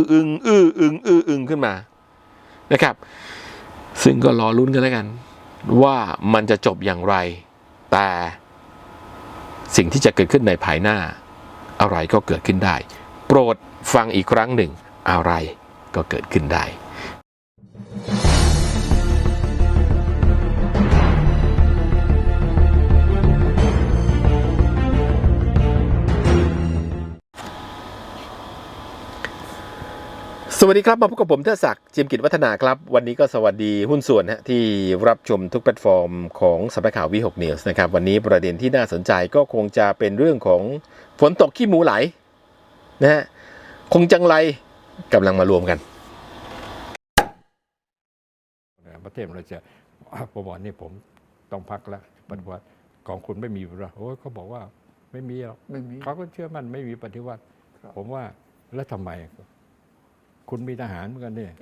ออึงอื้ออึงอื้ออึงขึ้นมานะครับ ซึ่งก็รอลุ้นกันแล้วกัน ว่ามันจะจบอย่างไร แต่สิ่งที่จะเกิดขึ้นในภายหน้า อะไรก็เกิดขึ้นได้ โปรดฟังอีกครั้งหนึ่ง อะไรก็เกิดขึ้นได้ สวัสดีครับ มาพบกับผมเทศศักดิ์เจียมกิจวัฒนาครับ วันนี้ก็สวัสดีหุ้นส่วนฮะที่รับชมทุกแพลตฟอร์มของสำนักข่าววิหกนิวส์นะครับ วันนี้ประเด็นที่น่าสนใจก็คงจะเป็นเรื่องของฝนตกขี้หมูไหลนะฮะคงจังไรกำลังมารวมกันประเทศเราจะผมบอกนี่ผมต้องพักแล้วปฏิวัติของคุณไม่มีหรอโอ้ยเขาบอกว่าไม่มีหรอกไม่มีเขาก็เชื่อมั่นไม่มีปฏิวัติครับผมว่าแล้วทำไม คุณมีทหารเหมือนกันเนี่ย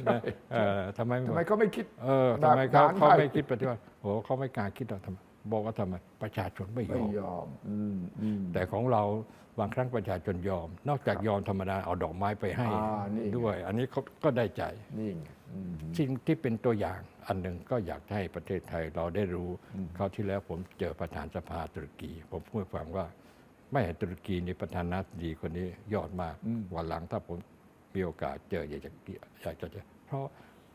ใช่เออทำไมทำไมเขาไม่คิดเออทำไมเขาแบบนั้นเขาได้ไม่คิดปฏิวัติโอ้เขาไม่กล้าคิดหรอกทำไมบอกว่าทำไมประชาชนไม่ยไม่อมยอมอืมอืมแต่ของเราบางครั้งประชาชนยอม นอกจากยอมธรรมดาเอาดอกไม้ไปให้อ่านี่ไงด้วย อันนี้เขาก็ได้ใจนี่ไงอืมสิ่งที่เป็นตัวอย่างอันหนึ่งก็อยากให้ประเทศไทยเราได้รู้อืมคราวที่แล้วผมเจอประธานสภาตุรกี ผมพูดให้ฟังว่า ไม่ตุรกีนี่ประธานาธิบดีคนนี้ยอดมากวันหลังถ้าผม มีโอกาสเจออยากจะอยากจะเจอเพราะ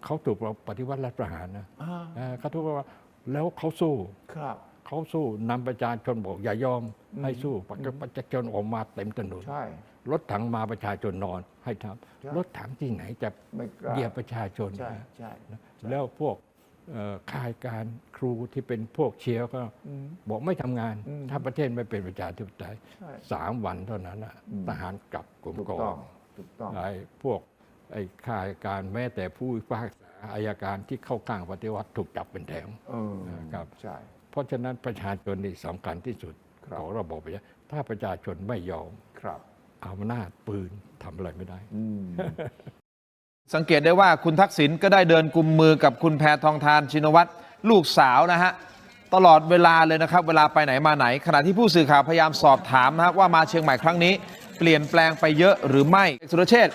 เขาถูกเราปฏิวัติรัฐประหารนะอ่าเออเขาถูกว่าแล้วเขาสู้ครับเขาสู้นำประชาชนบอกอย่ายอมอืมให้สู้ประประชาชนออกมาเต็มถนนใช่รถถังมาประชาชนนอนให้ทใช่ำรถถังที่ไหนจะไม่กล้าเหยียบประชาชนใช่นะใช่นะแล้วพวกเอ่อค่ายการครูที่เป็นพวกเชียร์ก็อืมบอกไม่ทำงานอืมถ้าประเทศไม่เป็นประชาธิปไตยใช่สามวันเท่านั้นนะอืมทหารกลับกรมถูกกอต้องง ถูกต้องไอ้พวกไอ้ค่ายการแม้แต่ผู้พิพากษาอายการที่เข้าข้างปฏิวัติถูกจับเป็นแถวเออครับ ใช่ เพราะฉะนั้นประชาชนนี่สำคัญที่สุดครับ ของระบบประชาถ้าประชาชนไม่ยอมครับ อำนาจปืนทำอะไรไม่ได้ อืม สังเกตได้ว่าคุณทักษิณก็ได้เดินกุมมือกับคุณแพทองทานชินวัตรลูกสาวนะฮะ ตลอดเวลาเลยนะครับ เวลาไปไหนมาไหน ขณะที่ผู้สื่อข่าวพยายามสอบถามนะฮะว่ามาเชียงใหม่ครั้งนี้ เปลี่ยนแปลงไปเยอะหรือไม่สุรเชษฐ์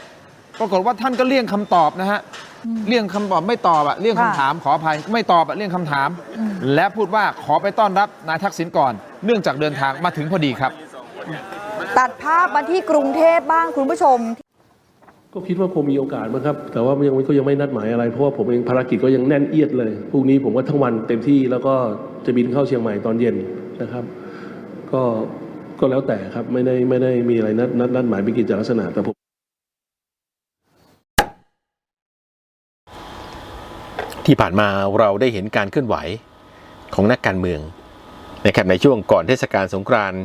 ปรากฏว่าท่านก็เลี่ยงคำตอบนะฮะเลี่ยงคำตอบไม่ตอบอะเลี่ยงคำค่ะถามขออภัยไม่ตอบอะเลี่ยงคำถาม และพูดว่าขอไปต้อนรับนายทักษิณก่อน เนื่องจากเดินทางมาถึงพอดีครับ ตัดภาพมาที่กรุงเทพบ้างคุณผู้ชม ก็คิดว่าคงมีโอกาสมั้งครับ แต่ว่ายังก็ยังไม่นัดหมายอะไร เพราะว่าผมเองภารกิจก็ยังแน่นเอียดเลยพรุ่งนี้ผมก็ทั้งวันเต็มที่แล้วก็จะบินเข้าเชียงใหม่ตอนเย็นนะครับ ก็ ก็แล้วแต่ครับ ไม่ได้ไม่ได้มีอะไรนัดนัดนัดหมายเป็นกิจลักษณะแต่ผมที่ผ่านมาเราได้เห็นการเคลื่อนไหวของนักการเมืองนะครับในช่วงก่อนเทศกาลสงกรานต์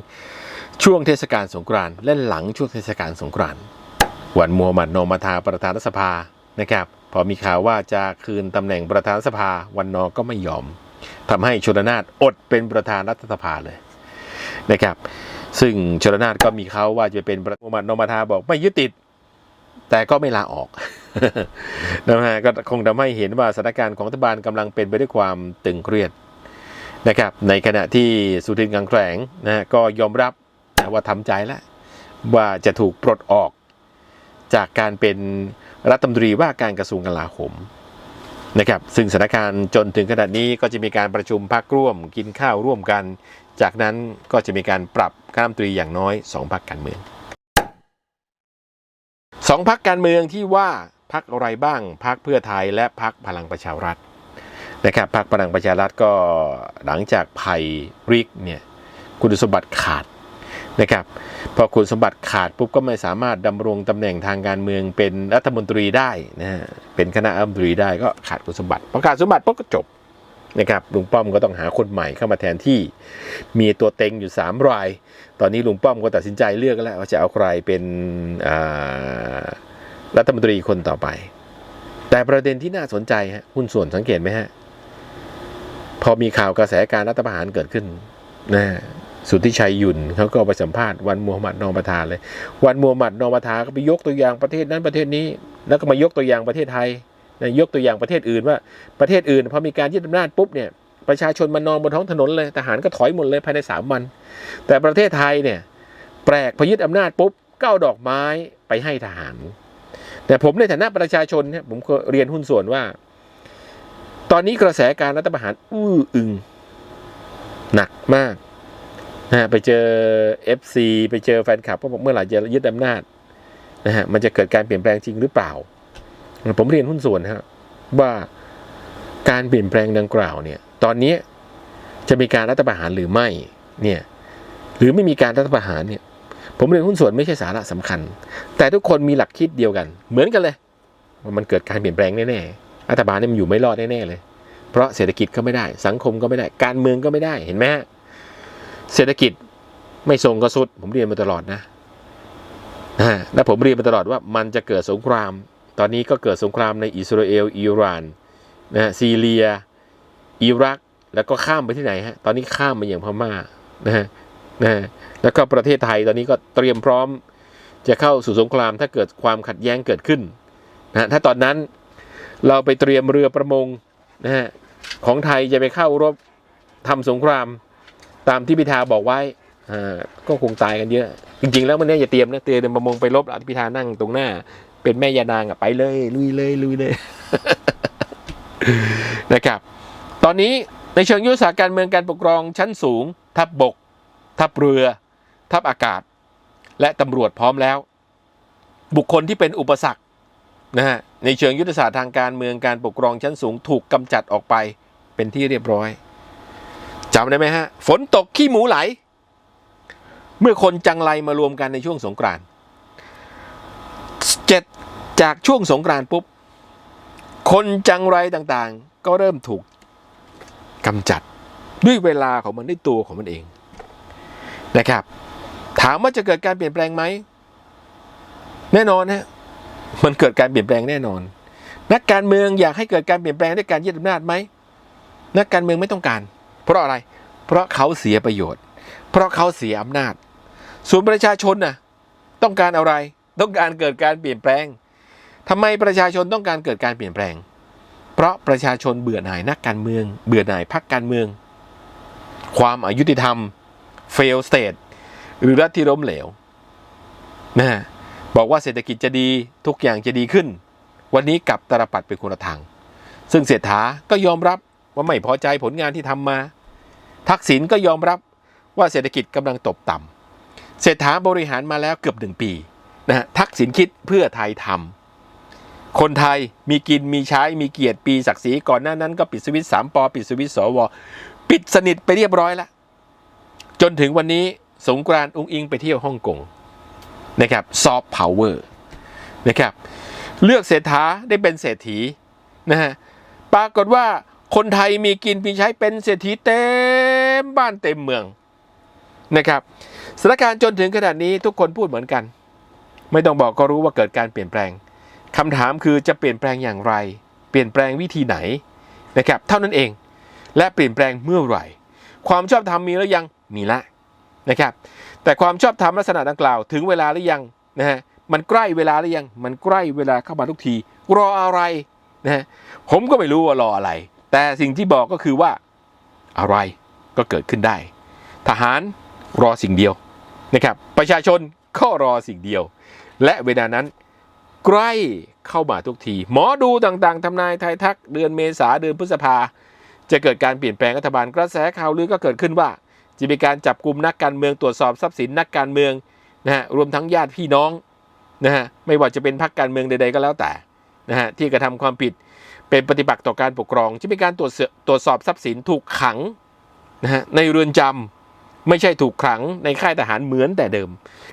ช่วงเทศกาลสงกรานต์และหลังช่วงเทศกาลสงกรานต์วันมูฮัมหมัดนอมาทาประธานรัฐสภานะครับพอมีข่าวว่าจะคืนตำแหน่งประธานรัฐสภาวันนอก็ไม่ยอมทำให้ชลนานอดเป็นประธานรัฐสภาเลยนะครับ ซึ่งชลนานก็มีเขาว่าจะเป็นประมูฮัมหมัดนมาทาบอกไม่ยึดติด แต่ก็ไม่ลาออกนะฮะก็คงทำให้เห็นว่าสถานการณ์ของรัฐบาลกำลังเป็นไปด้วยความตึงเครียดนะครับ ในขณะที่สุทินกังแกลงนะฮะก็ยอมรับว่าทำใจแล้ว ว่าจะถูกปลดออก จากการเป็นรัฐมนตรีว่าการกระทรวงกลาโหมนะครับซึ่งสถานการณ์จนถึงขนาดนี้ก็จะมีการประชุมพักร่วมกินข้าวร่วมกัน จากนั้นก็จะมีการปรับคณะรัฐมนตรีอย่างน้อยสองพรรคการเมืองสองพักการเมืองที่ว่าพักอะไรบ้างพักเพื่อไทยและพักพลังประชารัฐนะครับพักพลังประชารัฐก็หลังจากไผ่ริกเนี่ยคุณสมบัติขาดนะครับพอคุณสมบัติขาดปุ๊บก็ไม่สามารถดำรงตำแหน่งทางการเมืองเป็นรัฐมนตรีได้นะฮะเป็นคณะรัฐมนตรีได้ก็ขาดคุณสมบัติพอขาดสมบัติปุ๊บก็จบ นะครับลุงป้อมก็ต้องหาคนใหม่เข้ามาแทนที่ มีตัวเต็งอยู่สามราย ตอนนี้ลุงป้อมก็ตัดสินใจเลือกแล้วว่าจะเอาใครเป็นรัฐมนตรีคนต่อไป แต่ประเด็นที่น่าสนใจฮะหุ้นส่วนสังเกตไหมฮะ พอมีข่าวกระแสการรัฐประหารเกิดขึ้นนะสุทธิชัยยุนเขาก็ไปสัมภาษณ์วันมูฮัมหมัดนอมประทาเลย วันมูฮัมหมัดนอมประทาก็ไปยกตัวอย่างประเทศนั้นประเทศนี้ แล้วก็มายกตัวอย่างประเทศไทย นะยกตัวอย่างประเทศอื่นว่าประเทศอื่นพอมีการยึดอำนาจปุ๊บเนี่ยประชาชนมานอนบนท้องถนนเลยทหารก็ถอยหมดเลยภายในสามวัน แต่ประเทศไทยเนี่ยแปลกพอยึดอำนาจปุ๊บก็เอาดอกไม้ไปให้ทหาร แต่ผมในฐานะประชาชนเนี่ยผมเรียนหุ้นส่วนว่า ตอนนี้กระแสการรัฐประหารอื้ออึงหนักมากนะไปเจอ FC ไปเจอแฟนคลับก็บอกเมื่อไหร่จะยึดอำนาจนะฮะมันจะเกิดการเปลี่ยนแปลงจริงหรือเปล่า ผมเรียนหุ้นส่วนฮะว่าการเปลี่ยนแปลงดังกล่าวเนี่ย ตอนนี้จะมีการรัฐประหารหรือไม่เนี่ยหรือไม่มีการรัฐประหารเนี่ย ผมเรียนหุ้นส่วนไม่ใช่สาระสำคัญ แต่ทุกคนมีหลักคิดเดียวกัน เหมือนกันเลยว่ามันเกิดการเปลี่ยนแปลงแน่ๆรัฐบาลเนี่ยมันอยู่ไม่รอดแน่ๆเลย เพราะเศรษฐกิจก็ไม่ได้ สังคมก็ไม่ได้ การเมืองก็ไม่ได้เห็นไหมฮะเศรษฐกิจไม่ทรงก็สุด ผมเรียนมาตลอดนะนะฮะและผมเรียนมาตลอดว่ามันจะเกิดสงคราม ตอนนี้ก็เกิดสงครามในอิสราเอลอิหร่านนะฮะซีเรีย อิรัก แล้วก็ข้ามไปที่ไหนฮะ ตอนนี้ข้ามไปอย่างพม่านะฮะนะฮะแล้วก็ประเทศไทยตอนนี้ก็เตรียมพร้อมจะเข้าสู่สงครามถ้าเกิดความขัดแย้งเกิดขึ้นนะฮะถ้าตอนนั้นเราไปเตรียมเรือประมงนะฮะของไทยจะไปเข้ารบทำสงครามตามที่พิธาบอกไว้อ่าก็คงตายกันเยอะ จริง ๆ แล้วมันเนี่ยอย่าเตรียมนะเตรียมประมงไปรบอะพิธานั่งตรงหน้า เป็นแม่ยานางอะไปเลยลุยเลยลุยเลยนะครับ ตอนนี้ในเชิงยุทธศาสตร์การเมืองการปกครองชั้นสูง ทัพบบก ทัพเรือ ทัพอากาศ และตำรวจพร้อมแล้ว บุคคลที่เป็นอุปสรรคนะฮะในเชิงยุทธศาสตร์ทางการเมืองการปกครองชั้นสูงถูกกำจัดออกไปเป็นที่เรียบร้อยจำได้ไหมฮะ ฝนตกขี้หมูไหล เมื่อคนจังไรมารวมกันในช่วงสงกรานต์ เจ็ดจากช่วงสงกรานต์ปุ๊บ คนจังไรต่างๆ ก็เริ่มถูกกำจัดด้วยเวลาของมันด้วยตัวของมันเองนะครับ ถามว่าจะเกิดการเปลี่ยนแปลงไหม แน่นอนฮะมันเกิดการเปลี่ยนแปลงแน่นอน นักการเมืองอยากให้เกิดการเปลี่ยนแปลงด้วยการยึดอำนาจไหมนักการเมืองไม่ต้องการ เพราะอะไร เพราะเขาเสียประโยชน์ เพราะเขาเสียอำนาจ ส่วนประชาชนน่ะต้องการอะไร ต้องการเกิดการเปลี่ยนแปลงทำไมประชาชนต้องการเกิดการเปลี่ยนแปลง เพราะประชาชนเบื่อหน่ายนักการเมือง เบื่อหน่ายพรรคการเมือง ความอายุติธรรม fail state หรือรัฐที่ล้มเหลวนะฮะบอกว่าเศรษฐกิจจะดีทุกอย่างจะดีขึ้น วันนี้กลับตรปัดเป็นคนละทาง ซึ่งเศรษฐาก็ยอมรับว่าไม่พอใจผลงานที่ทำมา ทักษิณก็ยอมรับว่าเศรษฐกิจกำลังตกต่ำเศรษฐาบริหารมาแล้วเกือบหนึ่งปี นะทักษิณคิดเพื่อไทยทำคนไทยมีกินมีใช้มีเกียรติปีศักดิ์ศรีก่อนหน้านั้นก็ปิดสวิตสามปอปิดสวิตสวปิดสนิทไปเรียบร้อยแล้ว จนถึงวันนี้สงกรานต์อุ้งอิงไปเที่ยวฮ่องกงนะครับซอฟต์พาวเวอร์นะครับเลือกเศรษฐาได้เป็นเศรษฐีนะฮะปรากฏว่าคนไทยมีกินมีใช้เป็นเศรษฐีเต็มบ้านเต็มเมืองนะครับสถานการณ์จนถึงขนาดนี้ทุกคนพูดเหมือนกัน ไม่ต้องบอกก็รู้ว่าเกิดการเปลี่ยนแปลงคำถามคือจะเปลี่ยนแปลงอย่างไร เปลี่ยนแปลงวิธีไหนนะครับ เท่านั้นเอง และเปลี่ยนแปลงเมื่อไหร่ ความชอบธรรมมีแล้วยังมีละนะครับ แต่ความชอบธรรมลักษณะดังกล่าว ถึงเวลาหรือยังนะฮะมันใกล้เวลาหรือยังมันใกล้เวลาเข้ามาทุกที รออะไรนะฮะผมก็ไม่รู้ว่ารออะไร แต่สิ่งที่บอกก็คือว่าอะไรก็เกิดขึ้นได้ ทหารรอสิ่งเดียวนะครับ ประชาชนก็รอสิ่งเดียว และเวลานั้นใกล้เข้ามาทุกที หมอดูต่างๆทำนายทายทักเดือนเมษาเดือนพฤษภา จะเกิดการเปลี่ยนแปลงรัฐบาลกระแสข่าวลือก็เกิดขึ้นว่า จะมีการจับกลุ่มนักการเมืองตรวจสอบทรัพย์สินนักการเมืองนะฮะรวมทั้งญาติพี่น้องนะฮะไม่ว่าจะเป็นพรรคการเมืองใดๆก็แล้วแต่นะฮะที่กระทำความผิดเป็นปฏิบัติต่อการปกครอง จะมีการตรวจตรวจสอบทรัพย์สินถูกขังนะฮะในเรือนจำ ไม่ใช่ถูกขังในค่ายทหารเหมือนแต่เดิม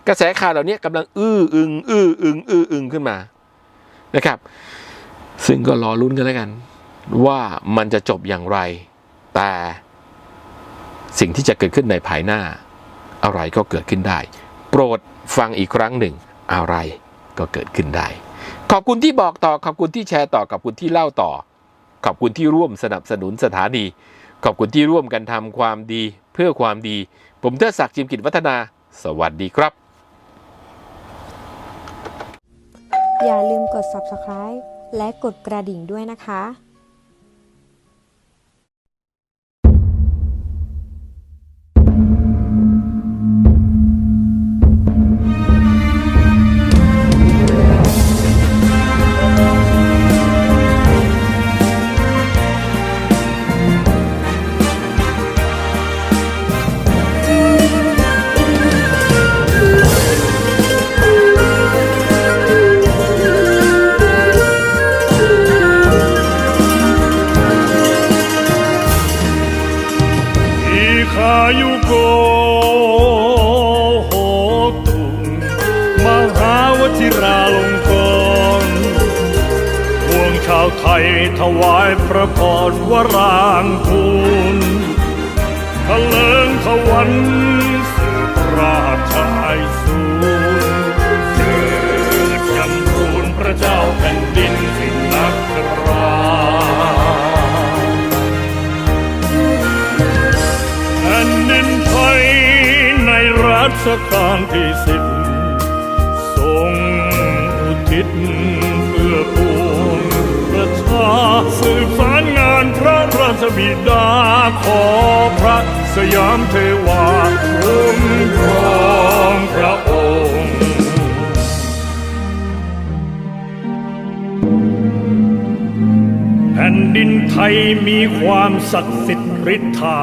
กระแสข่าวเหล่านี้กำลังอื้ออึงอื้ออึงอื้ออึงขึ้นมานะครับ ซึ่งก็รอลุ้นกันแล้วกัน ว่ามันจะจบอย่างไร แต่สิ่งที่จะเกิดขึ้นในภายหน้า อะไรก็เกิดขึ้นได้ โปรดฟังอีกครั้งหนึ่ง อะไรก็เกิดขึ้นได้ ขอบคุณที่บอกต่อขอบคุณที่แชร์ต่อขอบคุณที่เล่าต่อ ขอบคุณที่ร่วมสนับสนุนสถานี ขอบคุณที่ร่วมกันทำความดีเพื่อความดี ผมเทดศักดิ์จิมกิจวัฒนา สวัสดีครับ อย่าลืมกด subscribe และกดกระดิ่งด้วยนะคะาวไทยถวายพระพรวรางคุณทะเลิงทวันสืบราชายสูนเกิดจำรูนพระเจ้าแผ่นดิน รัชกาลที่สิบทรงอุทิศเพื่อปวงประชาสืบสารงานพระราชบิดาขอพระสยามเทวาคุ้มครองพระองค์แผ่นดินไทยมีความศักดิ์สิทธิ์ฤทธา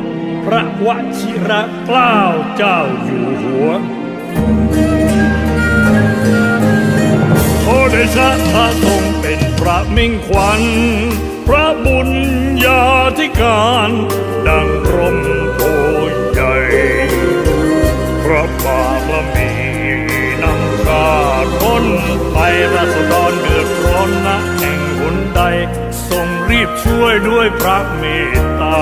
พระวชิระเกล้าเจ้าอยู่หัวโอเดชะพระทรงเป็นพระมิ่งขวัญ พระบุญญาธิการ ดังร่มโพใหญ่ พระบารมีนำชาติพ้นไปรัศดรเดือดร้อนนะแห่งหนใด ทรงรีบช่วยด้วยพระเมตตา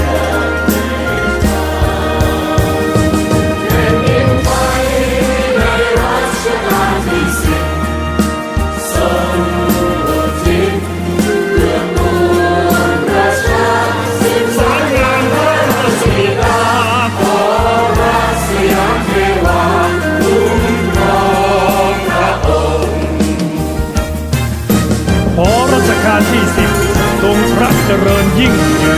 定局